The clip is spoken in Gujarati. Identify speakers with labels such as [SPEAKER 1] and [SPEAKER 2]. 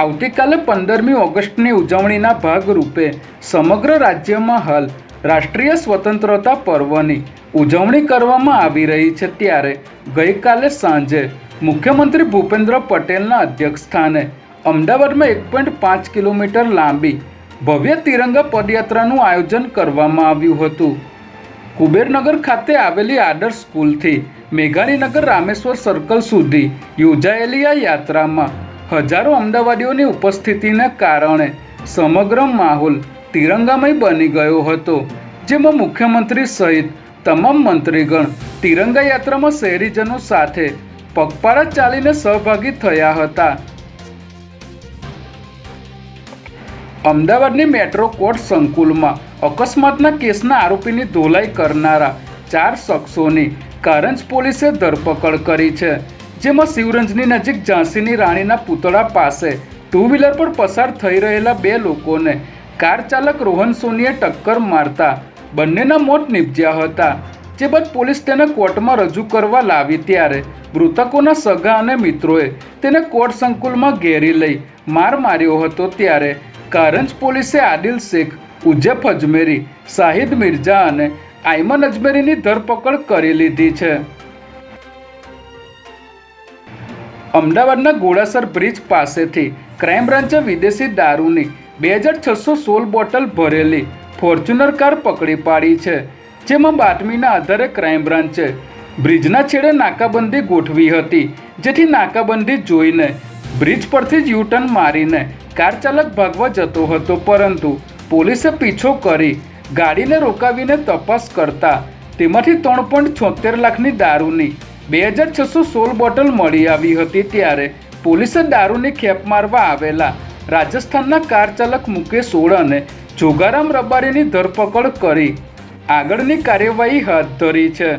[SPEAKER 1] આવતીકાલે પંદરમી ઓગસ્ટની ઉજવણીના ભાગરૂપે સમગ્ર રાજ્યમાં હાલ રાષ્ટ્રીય સ્વતંત્રતા પર્વની ઉજવણી કરવામાં આવી રહી છે. ત્યારે ગઈકાલે સાંજે મુખ્યમંત્રી ભૂપેન્દ્ર પટેલના અધ્યક્ષસ્થાને અમદાવાદમાં એક પોઈન્ટ પાંચ કિલોમીટર લાંબી ભવ્ય તિરંગા પદયાત્રાનું આયોજન કરવામાં આવ્યું હતું. કુબેરનગર ખાતે આવેલી આદર્શ સ્કૂલથી મેઘાણીનગર રામેશ્વર સર્કલ સુધી યોજાયેલી આ યાત્રામાં હજારો અમદાવાદીઓની ઉપસ્થિતિને કારણે સમગ્ર માહોલ તિરંગામય બની ગયો હતો, જેમાં મુખ્યમંત્રી સહિત તમામ મંત્રીગણ તિરંગા યાત્રામાં શહેરીજનો સાથે પગપાળા ચાલીને સહભાગી થયા હતા. અમદાવાદની મેટ્રો કોર્ટ સંકુલમાં અકસ્માતના કેસના આરોપીની ધોલાઈ કરનારા ચાર શખ્સોની કારંજ પોલીસે ધરપકડ કરી છે. જેમાં શિવરંજની નજીક ઝાંસીની રાણીના પૂતળા પાસે ટુ વ્હીલર પર પસાર થઈ રહેલા બે લોકોને કાર ચાલક રોહન સોનીએ ટક્કર મારતા બંનેના મોત નીપજ્યા હતા, જે બાદ પોલીસ તેને કોર્ટમાં રજૂ કરવા લાવી ત્યારે મૃતકોના સગા અને મિત્રોએ તેને કોર્ટ સંકુલમાં ઘેરી લઈ માર માર્યો હતો ત્યારે કારંજ પોલીસે આદિલ શેખ, ઉજેફ અજમેરી, શાહિદ મિર્ઝા અને આયમન અજમેરીની ધરપકડ કરી લીધી છે. અમદાવાદના ગોળાસર બ્રિજ પાસેથી ક્રાઇમ બ્રાન્ચે વિદેશી દારૂની બે હજાર છસો સોળ બોટલ ભરેલી ફોર્ચ્યુનર કાર પકડી પાડી છે. જેમાં બાતમીના આધારે ક્રાઇમ બ્રાન્ચે બ્રિજના છેડે નાકાબંધી ગોઠવી હતી, જેથી નાકાબંધી જોઈને બ્રિજ પરથી જ યુટર્ન મારીને કાર ચાલક ભાગવા જતો હતો, પરંતુ પોલીસે પીછો કરી ગાડીને રોકાવીને તપાસ કરતા તેમાંથી ત્રણ પોઈન્ટ છોતેર લાખની દારૂની બે હજાર છસો સોળ બોટલ મળી આવી હતી ત્યારે પોલીસે દારૂની ખેપ મારવા આવેલા રાજસ્થાનના કાર ચાલક મુકેશ ઓળાને જોગારામ રબારીની ધરપકડ કરી. આગળની કાર્યવાહી હાથ ધરી છે.